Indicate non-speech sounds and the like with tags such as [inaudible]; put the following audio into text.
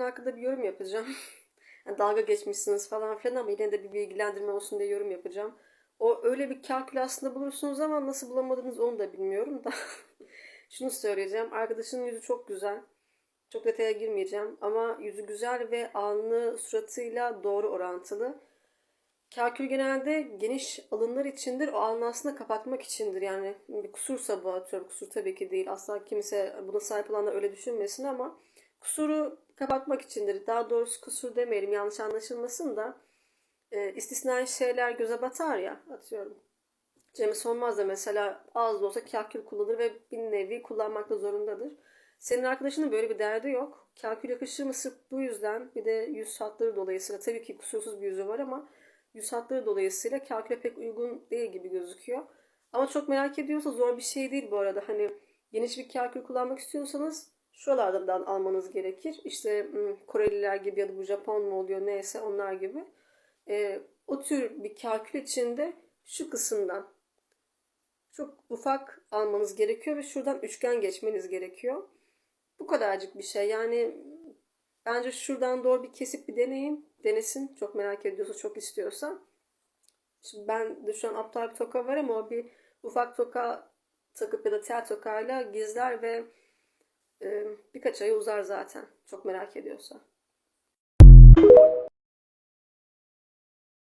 hakkında bir yorum yapacağım. [laughs] Yani dalga geçmişsiniz falan filan ama yine de bir bilgilendirme olsun diye yorum yapacağım. O öyle bir kalkül aslında bulursunuz ama nasıl bulamadınız onu da bilmiyorum da. [laughs] Şunu söyleyeceğim. Arkadaşının yüzü çok güzel. Çok detaya girmeyeceğim ama yüzü güzel ve alnı suratıyla doğru orantılı. Kalkül genelde geniş alınlar içindir. O alnı aslında kapatmak içindir. Yani bir kusursa bu atıyorum. Kusur tabii ki değil. Asla kimse buna sahip olanlar öyle düşünmesin ama kusuru kapatmak içindir. Daha doğrusu kusur demeyelim yanlış anlaşılmasın da e, istisnai şeyler göze batar ya atıyorum. Cem Solmaz da mesela az da olsa kalkül kullanır ve bir nevi kullanmakta zorundadır. Senin arkadaşının böyle bir derdi yok. Kalkül yakışır mı sırf bu yüzden bir de yüz hatları dolayısıyla tabii ki kusursuz bir yüzü var ama yüz hatları dolayısıyla kalküle pek uygun değil gibi gözüküyor. Ama çok merak ediyorsa zor bir şey değil bu arada. Hani geniş bir kalkül kullanmak istiyorsanız şuralardan almanız gerekir. İşte hmm, Koreliler gibi ya da bu Japon mu oluyor neyse onlar gibi. Ee, o tür bir kalkül içinde şu kısımdan çok ufak almanız gerekiyor ve şuradan üçgen geçmeniz gerekiyor. Bu kadarcık bir şey. Yani bence şuradan doğru bir kesip bir deneyin. Denesin. Çok merak ediyorsa, çok istiyorsa. Şimdi ben de şu an aptal bir toka var ama o bir ufak toka takıp ya da tel tokayla gizler ve e, birkaç ay uzar zaten. Çok merak ediyorsa.